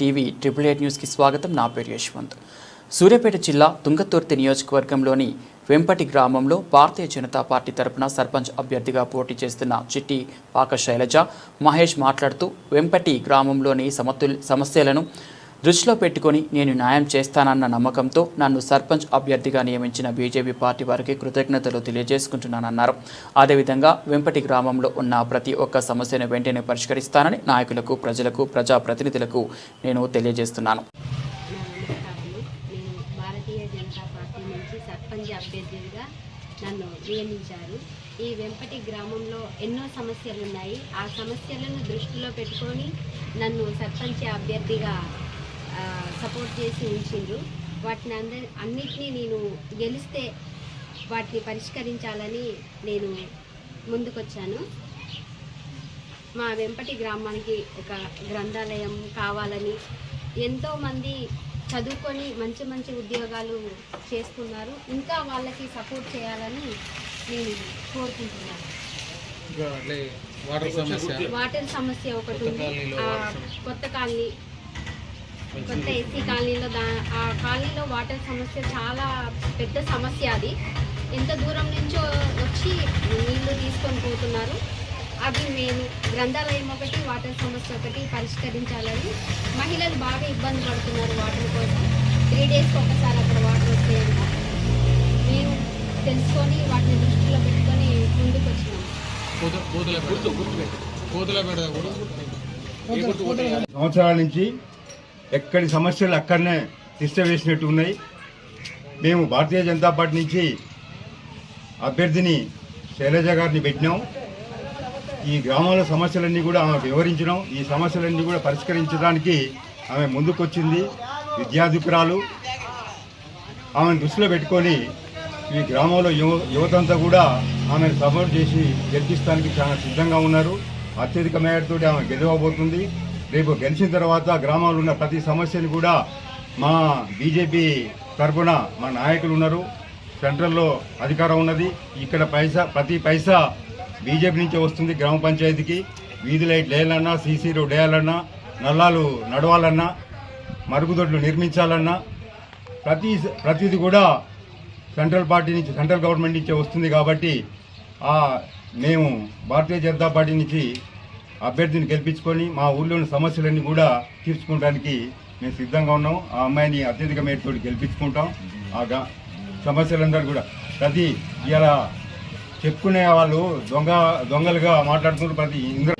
TV triple eight న్యూస్కి స్వాగతం. నా పేరు యశ్వంత్. సూర్యాపేట జిల్లా తుంగతుర్తి నియోజకవర్గంలోని వెంపటి గ్రామంలో భారతీయ జనతా పార్టీ తరపున సర్పంచ్ అభ్యర్థిగా పోటీ చేస్తున్న చిట్టి పాక శైలజ మహేష్ మాట్లాడుతూ వెంపటి గ్రామంలోని సమతుల్ సమస్యలను దృష్టిలో పెట్టుకొని నేను న్యాయం చేస్తానన్న నమ్మకంతో నన్ను సర్పంచ్ అభ్యర్థిగా నియమించిన బీజేపీ పార్టీ వారికి కృతజ్ఞతలు తెలియజేసుకుంటున్నానన్నారు. అదేవిధంగా వెంపటి గ్రామంలో ఉన్న ప్రతి ఒక్క సమస్యను వెంటనే పరిష్కరిస్తానని నాయకులకు ప్రజలకు ప్రజాప్రతినిధులకు నేను తెలియజేస్తున్నాను. నన్ను నియమించారు. ఈ వెంపటి గ్రామంలో ఎన్నో సమస్యలు ఉన్నాయి ఆ సమస్యలను దృష్టిలో పెట్టుకొని నన్ను సర్పంచ్ అభ్యర్థిగా సపోర్ట్ చేసి ఉంచిండ్రు. వాటిని అంద అన్నిటినీ నేను గెలిస్తే వాటిని పరిష్కరించాలని నేను ముందుకొచ్చాను. మా వెంపటి గ్రామానికి ఒక గ్రంథాలయం కావాలని ఎంతోమంది చదువుకొని మంచి మంచి ఉద్యోగాలు చేస్తున్నారు. ఇంకా వాళ్ళకి సపోర్ట్ చేయాలని నేను కోరుకుంటున్నాను. వాటర్ సమస్య వాటర్ సమస్య ఒకటి ఉంది. కొత్త కాలనీ కొత్త ఎస్సీ కాలనీలో దా ఆ కాలనీలో వాటర్ సమస్య చాలా పెద్ద సమస్య అది. ఎంత దూరం నుంచో వచ్చి నీళ్ళు తీసుకొని పోతున్నారు. అది మేము గ్రంథాలయం ఒకటి వాటర్ సమస్య ఒకటి పరిష్కరించాలని మహిళలు బాగా ఇబ్బంది పడుతున్నారు వాటర్ కోసం. త్రీ డేస్కి ఒకసారి అక్కడ వాటర్ వస్తాయంట మేము తెలుసుకొని వాటిని దృష్టిలో పెట్టుకొని ముందుకు వచ్చినాము? సంవత్సరాల నుంచి ఎక్కడి సమస్యలు అక్కడనే తిష్టవేసినట్టు ఉన్నాయి. మేము భారతీయ జనతా పార్టీ నుంచి అభ్యర్థిని శైలజ గారిని పెట్టినాం. ఈ గ్రామంలో సమస్యలన్నీ కూడా ఆమె వివరించినాం. ఈ సమస్యలన్నీ కూడా పరిష్కరించడానికి ఆమె ముందుకొచ్చింది. విద్యాధికురాలు. ఆమెను దృష్టిలో పెట్టుకొని ఈ గ్రామంలో యువ యువతంతా కూడా ఆమెను సపోర్ట్ చేసి గెలిపిస్తానికి చాలా సిద్ధంగా ఉన్నారు. అత్యధిక మేరతోటి ఆమె గెలవబోతుంది. రేపు గెలిచిన తర్వాత గ్రామాల్లో ఉన్న ప్రతి సమస్యను కూడా మా బీజేపీ తరఫున మా నాయకులు ఉన్నారు. సెంట్రల్లో అధికారం ఉన్నది. ఇక్కడ పైసా ప్రతి పైసా బీజేపీ నుంచే వస్తుంది గ్రామ పంచాయతీకి. వీధి లైట్ వేయాలన్నా సీసీ రోడ్ వేయాలన్నా నల్లాలు నడవాలన్నా మరుగుదొడ్లు నిర్మించాలన్నా ప్రతి ప్రతిది కూడా సెంట్రల్ పార్టీ నుంచి సెంట్రల్ గవర్నమెంట్ నుంచే వస్తుంది కాబట్టి మేము భారతీయ జనతా పార్టీ నుంచి అభ్యర్థిని గెలిపించుకొని మా ఊళ్ళో ఉన్న సమస్యలన్నీ కూడా తీర్చుకోవడానికి మేము సిద్ధంగా ఉన్నాం ఆ అమ్మాయిని అత్యధిక మేరతో గెలిపించుకుంటాం. ఆ గా- సమస్యలందరూ కూడా. ప్రతి ఇలా చెప్పుకునే వాళ్ళు దొంగ దొంగలుగా మాట్లాడుతున్నారు ప్రతి ఇంద్ర